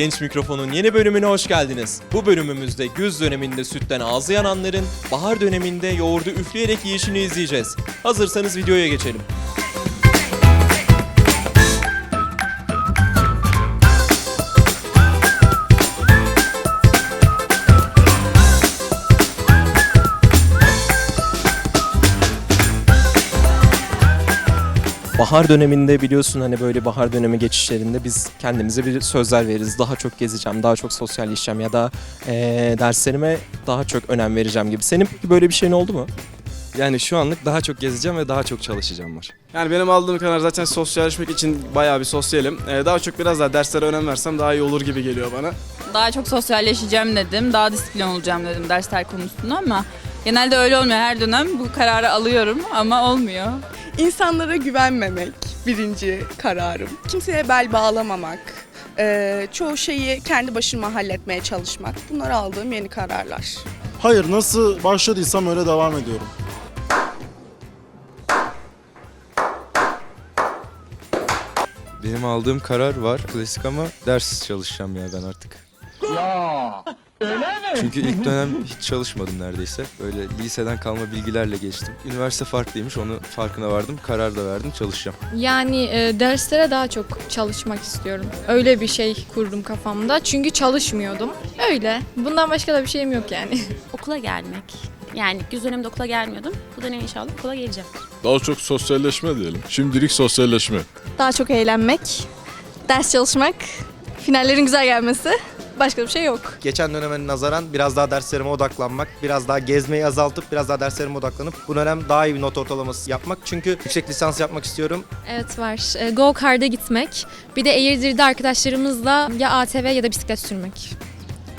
Genç Mikrofon'un yeni bölümüne hoş geldiniz. Bu bölümümüzde güz döneminde sütten ağzı yananların bahar döneminde yoğurdu üfleyerek yiyişini izleyeceğiz. Hazırsanız videoya geçelim. Bahar döneminde biliyorsun hani böyle bahar dönemi geçişlerinde biz kendimize bir sözler veririz. Daha çok gezeceğim, daha çok sosyalleşeceğim ya da eee, derslerime daha çok önem vereceğim gibi. Senin peki böyle bir şeyin oldu mu? Yani şu anlık daha çok gezeceğim ve daha çok çalışacağım var. Yani benim aldığım karar zaten sosyalleşmek için bayağı bir sosyalim. Ee, daha çok biraz daha derslere önem versem daha iyi olur gibi geliyor bana. Daha çok sosyalleşeceğim dedim. Daha disiplin olacağım dedim dersler konusunda ama genelde öyle olmuyor. Her dönem bu kararı alıyorum ama olmuyor. İnsanlara güvenmemek birinci kararım. Kimseye bel bağlamamak, eee, çoğu şeyi kendi başıma halletmeye çalışmak. Bunlar aldığım yeni kararlar. Hayır nasıl başladıysam öyle devam ediyorum. Benim aldığım karar var klasik ama ders çalışacağım ya ben artık. Ya öyle mi? Çünkü ilk dönem hiç çalışmadım neredeyse. Böyle liseden kalma bilgilerle geçtim. Üniversite farklıymış onu farkına vardım. Karar da verdim çalışacağım. Yani e, derslere daha çok çalışmak istiyorum. Öyle bir şey kurdum kafamda. Çünkü çalışmıyordum. Öyle. Bundan başka da bir şeyim yok yani. okula gelmek. Yani güz döneminde okula gelmiyordum. Bu dönem inşallah okula geleceğim. Daha çok sosyalleşme diyelim. Şimdilik sosyalleşme. Daha çok eğlenmek, ders çalışmak, finallerin güzel gelmesi. Başka bir şey yok. geçen döneme nazaran biraz daha derslerime odaklanmak, biraz daha gezmeyi azaltıp biraz daha derslerime odaklanıp bu dönem daha iyi bir not ortalaması yapmak. Çünkü yüksek lisans yapmak istiyorum. Evet var. E, Go Kart'a gitmek. Bir de Eğirdir'de arkadaşlarımızla ya ATV ya da bisiklet sürmek.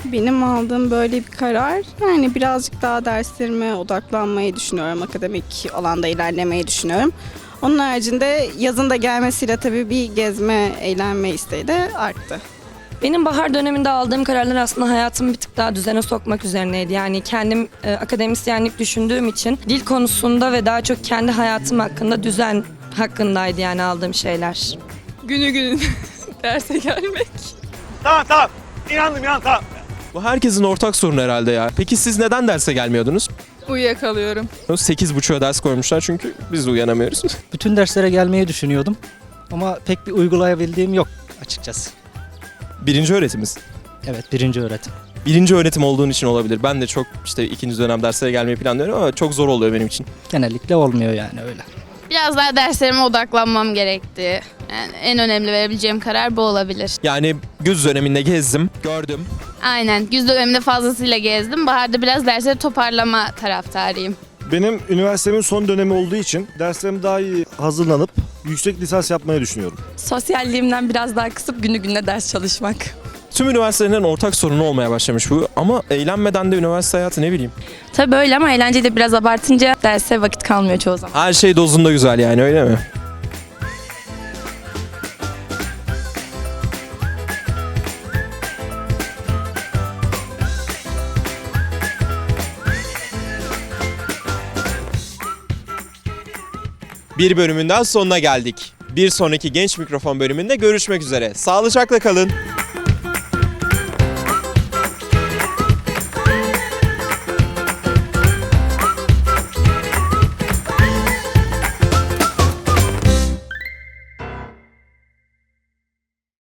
Benim aldığım böyle bir karar yani birazcık daha derslerime odaklanmayı düşünüyorum. Akademik alanda ilerlemeyi düşünüyorum. Onun haricinde yazın da gelmesiyle tabii bir gezme, eğlenme isteği de arttı. Benim bahar döneminde aldığım kararlar aslında hayatımı bir tık daha düzene sokmak üzerineydi. Yani kendim e, akademisyenlik düşündüğüm için dil konusunda ve daha çok kendi hayatım hakkında düzen hakkındaydı yani aldığım şeyler. Günü günü derse gelmek. Bu herkesin ortak sorunu herhalde ya. Peki siz neden derse gelmiyordunuz? Uyuyakalıyorum. 8.30'a ders koymuşlar çünkü biz de uyanamıyoruz. Bütün derslere gelmeyi düşünüyordum. Ama pek bir uygulayabildiğim yok açıkçası. Birinci öğretimiz. Evet birinci öğretim. Birinci öğretim olduğun için olabilir. Ben de çok işte ikinci dönem derslere gelmeyi planlıyorum ama çok zor oluyor benim için. Genellikle olmuyor yani öyle. Biraz daha derslerime odaklanmam gerekti. Yani en önemli verebileceğim karar bu olabilir. Yani güz döneminde gezdim, gördüm. Aynen. Güz döneminde fazlasıyla gezdim. Baharda biraz dersleri toparlama taraftarıyım. Benim üniversitemin son dönemi olduğu için derslerime daha iyi hazırlanıp yüksek lisans yapmayı düşünüyorum. Sosyalliğimden biraz daha kısıp günü gününe ders çalışmak. Tüm üniversitelerin ortak sorunu olmaya başlamış bu ama eğlenmeden de üniversite hayatı ne bileyim. Tabii böyle ama eğlenceyi de biraz abartınca derse vakit kalmıyor çoğu zaman. Her şey dozunda güzel yani öyle mi? Bir bölümünden sonuna geldik. Bir sonraki Genç Mikrofon bölümünde görüşmek üzere. Sağlıcakla kalın.